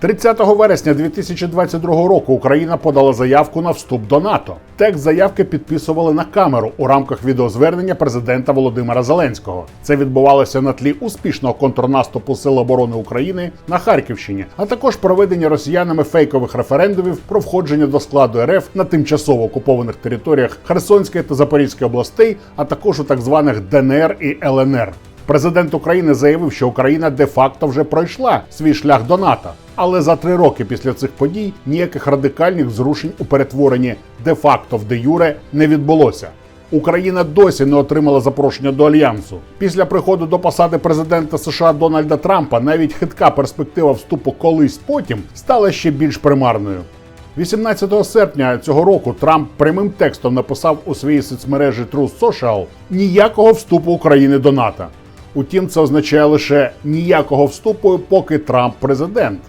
30 вересня 2022 року Україна подала заявку на вступ до НАТО. Текст заявки підписували на камеру у рамках відеозвернення президента Володимира Зеленського. Це відбувалося на тлі успішного контрнаступу Сил оборони України на Харківщині, а також проведення росіянами фейкових референдумів про входження до складу РФ на тимчасово окупованих територіях Херсонської та Запорізької областей, а також у так званих ДНР і ЛНР. Президент України заявив, що Україна де-факто вже пройшла свій шлях до НАТО. Але за три роки після цих подій ніяких радикальних зрушень у перетворенні де-факто в де-юре не відбулося. Україна досі не отримала запрошення до альянсу. Після приходу до посади президента США Дональда Трампа навіть хитка перспектива вступу колись потім стала ще більш примарною. 18 серпня цього року Трамп прямим текстом написав у своїй соцмережі Truth Social ніякого вступу України до НАТО. Утім, це означає лише ніякого вступу, поки Трамп президент.